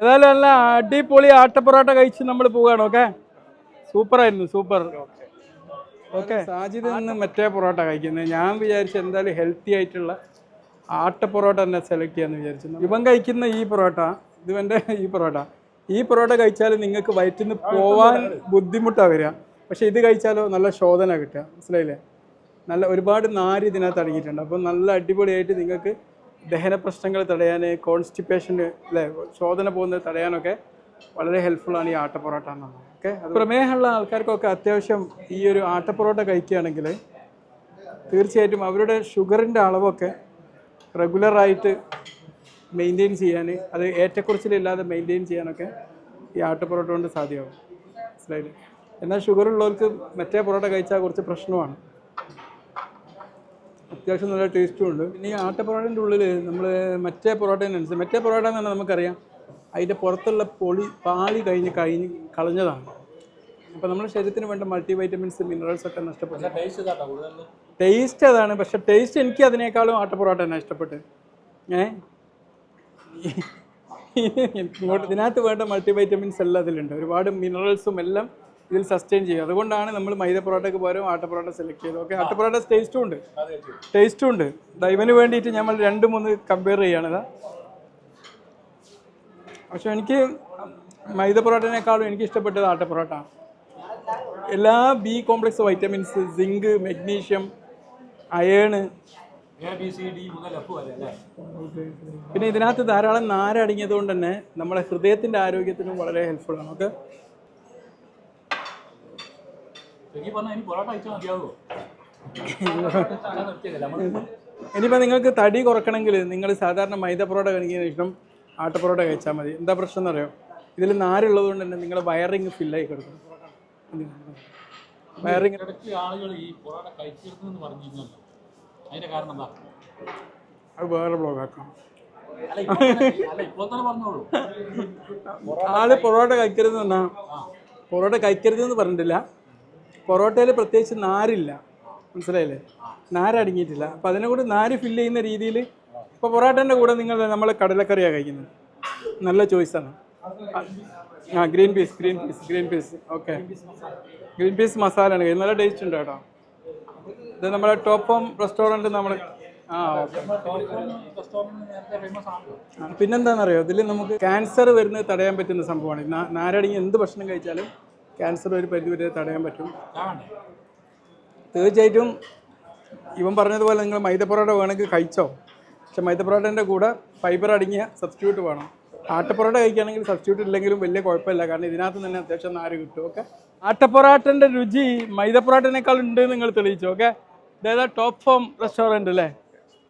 ഏതായാലും നല്ല അടിപൊളി ആട്ടപ്പൊറോട്ട കഴിച്ച് നമ്മൾ പോവുകയാണ് ഓക്കെ സൂപ്പർ ആയിരുന്നു സൂപ്പർ ഓക്കെ സാജിദ് നിന്ന് മറ്റേ പൊറോട്ട കഴിക്കുന്നത്. ഞാൻ വിചാരിച്ചു എന്തായാലും ഹെൽത്തി ആയിട്ടുള്ള ആട്ട പൊറോട്ട തന്നെ സെലക്ട് ചെയ്യാന്ന് വിചാരിച്ചു. ഇവൻ കഴിക്കുന്ന ഈ പൊറോട്ട ഇത് എന്റെ ഈ പൊറോട്ട ഈ പൊറോട്ട കഴിച്ചാൽ നിങ്ങൾക്ക് വയറ്റിൽ നിന്ന് പോവാൻ ബുദ്ധിമുട്ടാണ് വരിക. പക്ഷേ ഇത് കഴിച്ചാലോ നല്ല ശോധന കിട്ടുക. മനസ്സിലായില്ലേ? നല്ല ഒരുപാട് നാരി ഇതിനകത്ത് അടങ്ങിയിട്ടുണ്ട്. അപ്പം നല്ല അടിപൊളിയായിട്ട് നിങ്ങൾക്ക് ദഹന പ്രശ്നങ്ങൾ തടയാൻ കോൺസ്റ്റിപ്പേഷൻ അല്ലേ ശോധന പോകുന്നത് തടയാനൊക്കെ വളരെ ഹെൽപ്ഫുള്ളാണ് ഈ ആട്ട പൊറോട്ട എന്നുള്ളത് ഓക്കെ? പ്രമേഹമുള്ള ആൾക്കാർക്കൊക്കെ അത്യാവശ്യം ഈ ഒരു ആട്ട പൊറോട്ട കഴിക്കുകയാണെങ്കിൽ തീർച്ചയായിട്ടും അവരുടെ ഷുഗറിന്റെ അളവൊക്കെ റെഗുലറായിട്ട് മെയിന്റെയിൻ ചെയ്യാൻ അത് ഏറ്റക്കുറച്ചിലില്ലാതെ മെയിന്റെയിൻ ചെയ്യാനൊക്കെ ഈ ആട്ട പൊറോട്ട കൊണ്ട് സാധ്യമാകും. മനസ്സിലായില്ലേ? എന്നാൽ ഷുഗർ ഉള്ളവർക്ക് മറ്റേ പൊറോട്ട കഴിച്ചാൽ കുറച്ച് പ്രശ്നമാണ്. അത്യാവശ്യം നല്ല ടേസ്റ്റും ഉണ്ട് പിന്നെ ഈ ആട്ട പൊറോട്ടന്റെ ഉള്ളിൽ നമ്മൾ മറ്റേ പൊറോട്ടേനനുസരിച്ച് മറ്റേ പൊറോട്ട എന്ന് പറഞ്ഞാൽ നമുക്കറിയാം അതിന്റെ പുറത്തുള്ള പൊളി പാളി കഴിഞ്ഞ് കഴിഞ്ഞ് കളഞ്ഞതാണ്. അപ്പോൾ നമ്മുടെ ശരീരത്തിന് വേണ്ട മൾട്ടി വൈറ്റമിൻസ് മിനറൽസ് ഒക്കെ നഷ്ടപ്പെട്ടു. ടേസ്റ്റ് അതാണ് പക്ഷെ ടേസ്റ്റ് എനിക്ക് അതിനേക്കാളും ആട്ട തന്നെ ഇഷ്ടപ്പെട്ട്. ഏ? ഇങ്ങോട്ട് ഇതിനകത്ത് വേണ്ട മൾട്ടി വൈറ്റമിൻസ് എല്ലാം അതിലുണ്ട്. ഒരുപാട് മിനറൽസും എല്ലാം ഇതിൽ സസ്റ്റെയിൻ ചെയ്യും അതുകൊണ്ടാണ് നമ്മൾ മൈദ പൊറോട്ടയ്ക്ക് പകരം ആട്ട പൊറോട്ട സെലക്ട് ചെയ്തത്. ഓക്കെ ആട്ട പൊറോട്ട ടേസ്റ്റും ഉണ്ട്. ടേസ്റ്റും ഉണ്ട്. ദൈവന് ഇവന് വേണ്ടിയിട്ട് നമ്മൾ രണ്ട് മൂന്ന് കമ്പയർ ചെയ്യണതാ പക്ഷെ എനിക്ക് മൈദ പൊറോട്ടനേക്കാളും എനിക്ക് ഇഷ്ടപ്പെട്ടത് ആട്ട പൊറോട്ട എല്ലാ B complex vitamins zinc magnesium iron പിന്നെ ഇതിനകത്ത് ധാരാളം നാരടങ്ങിയത് കൊണ്ട് തന്നെ നമ്മുടെ ഹൃദയത്തിന്റെ ആരോഗ്യത്തിനും വളരെ ഹെൽപ്ഫുൾ ആണ്. ഓക്കെ ശരിക്കും പറഞ്ഞാൽ ഇനി പൊറോട്ട കഴിച്ചാൽ മതിയാവുമോ നിർത്തിയതല്ല ഇനിയിപ്പോൾ നിങ്ങൾക്ക് തടി കുറക്കണമെങ്കിൽ നിങ്ങൾ സാധാരണ മൈദ പൊറോട്ട കഴിക്കുന്ന ശേഷം ആട്ട പൊറോട്ട കഴിച്ചാൽ മതി. എന്താ പ്രശ്നം എന്ന് അറിയാം? ഇതിൽ നാരുള്ളത് കൊണ്ട് തന്നെ നിങ്ങളുടെ വയറിങ് ഫില്ലായി കിടക്കും. വയറിങ് ഇടയ്ക്ക് ആളുകൾ ഈ പൊറോട്ട പറഞ്ഞിരുന്നല്ലോ. കാരണം എന്താ? അത് വേറെ ബ്ലോഗാക്കാം ആൾ പൊറോട്ട കഴിക്കരുത് എന്നാ പൊറോട്ട കഴിക്കരുത് എന്ന് പറഞ്ഞിട്ടില്ല. പൊറോട്ടയിൽ പ്രത്യേകിച്ച് നാരില്ല. മനസ്സിലായില്ലേ? നാരടങ്ങിയിട്ടില്ല അപ്പം അതിനെ കൂടി നാര് ഫില്ല് ചെയ്യുന്ന രീതിയിൽ ഇപ്പോൾ പൊറോട്ടേന്റെ കൂടെ നിങ്ങൾ നമ്മൾ കടലക്കറിയാണ് കഴിക്കുന്നത്. നല്ല ചോയ്സാണ് ആ green peas green peas green peas okay green peas മസാലയാണ് കഴിക്കുന്നത്. നല്ല ടേസ്റ്റ് ഉണ്ട് കേട്ടോ. ഇത് നമ്മുടെ ടോപ്പ് ഹോം റെസ്റ്റോറന്റ് നമ്മൾ ആ ഓക്കെ പിന്നെന്താണെന്നറിയോ ഇതിൽ നമുക്ക് ക്യാൻസർ വരുന്നത് തടയാൻ പറ്റുന്ന സംഭവമാണ്. നാരടങ്ങി എന്ത് ഭക്ഷണം കഴിച്ചാലും ക്യാൻസർ ഒരു പരിധിവരെ തടയാൻ പറ്റും. തീർച്ചയായിട്ടും ഇവൻ പറഞ്ഞതുപോലെ നിങ്ങൾ മൈദ പൊറോട്ട വേണമെങ്കിൽ കഴിച്ചോ. പക്ഷെ മൈദ പൊറോട്ടന്റെ കൂടെ ഫൈബർ അടങ്ങിയ സബ്സ്റ്റിറ്റ്യൂട്ട് വേണം. ആട്ടപ്പൊറോട്ട കഴിക്കുകയാണെങ്കിൽ സബ്സ്റ്റിറ്റ്യൂട്ട് ഇല്ലെങ്കിലും വലിയ കുഴപ്പമില്ല. കാരണം ഇതിനകത്ത് തന്നെ അത്യാവശ്യം നാര് കിട്ടും. ഓക്കെ? ആട്ടപ്പൊറാട്ടന്റെ രുചി മൈദ പൊറോട്ടനേക്കാൾ ഉണ്ട് നിങ്ങൾ തെളിയിച്ചു. ഓക്കെ? ഇതേതാ ടോപ്പ് ഫോം റെസ്റ്റോറന്റ് അല്ലേ?